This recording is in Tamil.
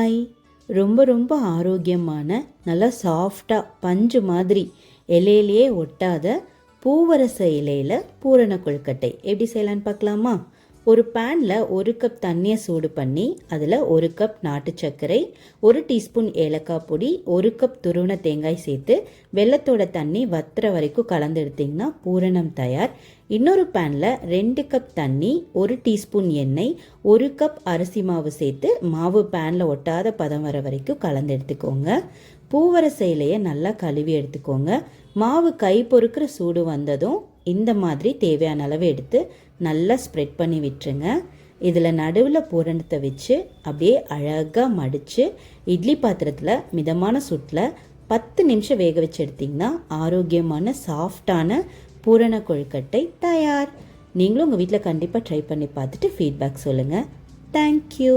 ஹாய் ரொம்ப ரொம்ப ஆரோக்கியமான நல்லா சாஃப்டாக பஞ்சு மாதிரி இலையிலேயே ஒட்டாத பூவரச இலையில் பூரண கொழுக்கட்டை. எப்படி செய்யலான்னு பார்க்கலாமா? ஒரு பேனில் ஒரு கப் தண்ணியை சூடு பண்ணி அதில் ஒரு கப் நாட்டு சர்க்கரை ஒரு டீஸ்பூன் ஏலக்காய் பொடி ஒரு கப் துருவன தேங்காய் சேர்த்து வெள்ளத்தோட தண்ணி வத்துற வரைக்கும் கலந்து எடுத்திங்கன்னா பூரணம் தயார். இன்னொரு பேனில் ரெண்டு கப் தண்ணி ஒரு டீஸ்பூன் எண்ணெய் ஒரு கப் அரிசி மாவு சேர்த்து மாவு பேனில் ஒட்டாத பதம் வர வரைக்கும் கலந்து எடுத்துக்கோங்க. பூவரச இலையை நல்லா கழுவி எடுத்துக்கோங்க. மாவு கை பொறுக்கிற சூடு வந்ததும் இந்த மாதிரி தேவையான அளவு எடுத்து நல்லா ஸ்ப்ரெட் பண்ணி விட்டுருங்க. இதில் நடுவில் பூரணத்தை வச்சு அப்படியே அழகாக மடித்து இட்லி பாத்திரத்தில் மிதமான சுட்டில் பத்து நிமிஷம் வேக வச்சு எடுத்திங்கன்னா ஆரோக்கியமான சாஃப்டான பூரண கொழுக்கட்டை தயார். நீங்களும் உங்கள் வீட்டில் கண்டிப்பாக ட்ரை பண்ணி பார்த்துட்டு ஃபீட்பேக் சொல்லுங்கள் தேங்க்யூ